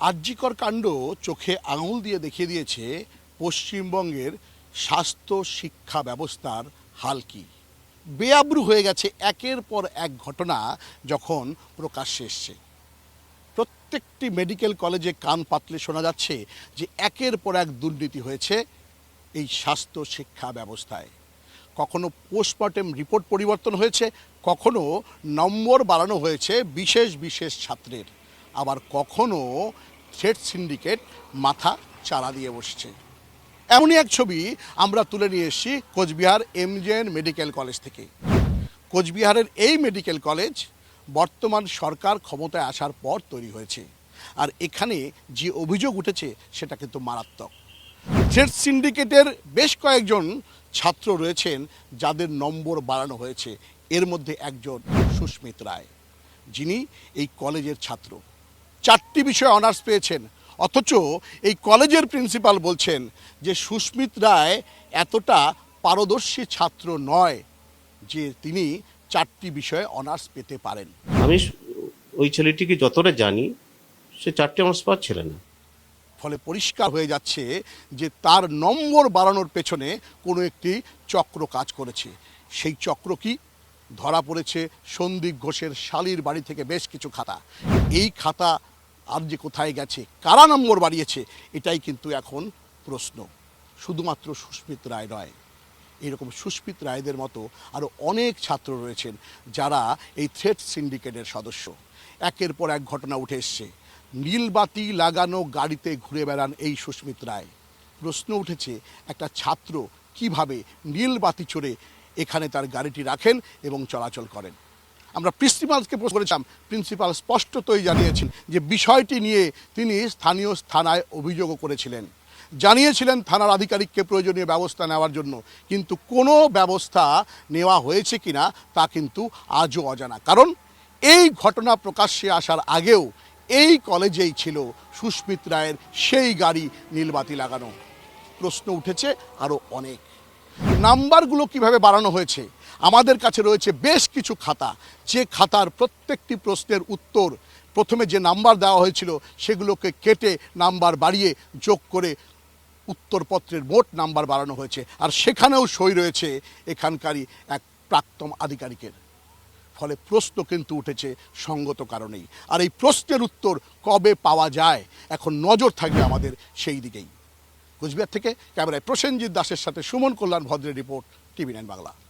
আর্যিকর কাণ্ড চোখে আঙুল দিয়ে দেখিয়ে দিয়েছে পশ্চিমবঙ্গের স্বাস্থ্য শিক্ষা ব্যবস্থার হাল কি। বেআব্রু হয়ে গেছে একের পর এক ঘটনা যখন প্রকাশ্যে এসছে। প্রত্যেকটি মেডিকেল কলেজে কান পাতলে শোনা যাচ্ছে যে একের পর এক দুর্নীতি হয়েছে এই স্বাস্থ্য শিক্ষা ব্যবস্থায়। কখনো পোস্টমর্টেম রিপোর্ট পরিবর্তন হয়েছে, কখনো নম্বর বাড়ানো হয়েছে বিশেষ বিশেষ ছাত্রের। আবার কখনো থ্রেড সিন্ডিকেট মাথা চারা দিয়ে বসছে। এমনই এক ছবি আমরা তুলে নিয়ে এসেছি কোচবিহার এমজেএন মেডিকেল কলেজ থেকে। কোচবিহারের এই মেডিকেল কলেজ বর্তমান সরকার ক্ষমতায় আসার পর তৈরি হয়েছে। আর এখানে যে অভিযোগ উঠেছে সেটা কিন্তু মারাত্মক। থ্রেড সিন্ডিকেটের বেশ কয়েকজন ছাত্র রয়েছেন যাদের নম্বর বাড়ানো হয়েছে। এর মধ্যে একজন সুস্মিত রায়, যিনি এই কলেজের ছাত্র। চারটি বিষয়ে অনার্স পেয়েছেন। অথচ এই কলেজের প্রিন্সিপাল বলছেন যে সুস্মিত রায় এতটা পারদর্শী ছাত্র নয় যে তিনি চারটি বিষয়ে অনার্স পেতে পারেন। আমি ওই ছেলেটিকে যতটা জানি সে চারটি অনার্স পাচ্ছিল না। ফলে পরিষ্কার হয়ে যাচ্ছে যে তার নম্বর বাড়ানোর পেছনে কোনো একটি চক্র কাজ করেছে। সেই চক্র কি? ধরা পড়েছে সন্দীপ ঘোষের শালির বাড়ি থেকে বেশ কিছু খাতা। এই খাতা আর যে কোথায় গেছে, কারা নম্বর বাড়িয়েছে, এটাই কিন্তু এখন প্রশ্ন। শুধুমাত্র সুস্মিত রায় নয়, এরকম সুস্মিত রায়দের মতো আরও অনেক ছাত্র রয়েছেন যারা এই থ্রেড সিন্ডিকেটের সদস্য। একের পর এক ঘটনা উঠে এসছে। নীলবাতি লাগানো গাড়িতে ঘুরে বেড়ান এই সুস্মিত রায়। প্রশ্ন উঠেছে, একটা ছাত্র কীভাবে নীলবাতি চড়ে এখানে তার গাড়িটি রাখেন এবং চলাচল করেন? আমরা প্রিন্সিপালকে প্রশ্ন করেছিলাম, প্রিন্সিপাল স্পষ্টতই জানিয়েছেন যে বিষয়টি নিয়ে তিনি স্থানীয় থানায় অভিযোগও করেছিলেন। জানিয়েছিলেন থানার আধিকারিককে প্রয়োজনীয় ব্যবস্থা নেওয়ার জন্য, কিন্তু কোনো ব্যবস্থা নেওয়া হয়েছে কিনা তা কিন্তু আজও অজানা। কারণ এই ঘটনা প্রকাশ্যে আসার আগেও এই কলেজেই ছিল সুস্মিত রায়ের সেই গাড়ি নীলবাতি লাগানো। প্রশ্ন উঠেছে আরও অনেক। নাম্বারগুলো কীভাবে বাড়ানো হয়েছে? আমাদের কাছে রয়েছে বেশ কিছু খাতা। যে খাতার প্রত্যেকটি প্রশ্নের উত্তর প্রথমে যে নাম্বার দেওয়া হয়েছিল সেগুলোকে কেটে নাম্বার বাড়িয়ে যোগ করে উত্তরপত্রের মোট নাম্বার বাড়ানো হয়েছে। আর সেখানেও সই রয়েছে এখানকারই এক প্রাক্তন আধিকারিকের। ফলে প্রশ্ন কিন্তু উঠেছে সঙ্গত কারণেই। আর এই প্রশ্নের উত্তর কবে পাওয়া যায়? এখন নজর থাকবে আমাদের সেই দিকেই। কুচবিহার থেকে ক্যামেরায় প্রসেনজিৎ দাসের সাথে সুমন কল্যাণ ভদ্রের রিপোর্ট টিভি নাইন বাংলা।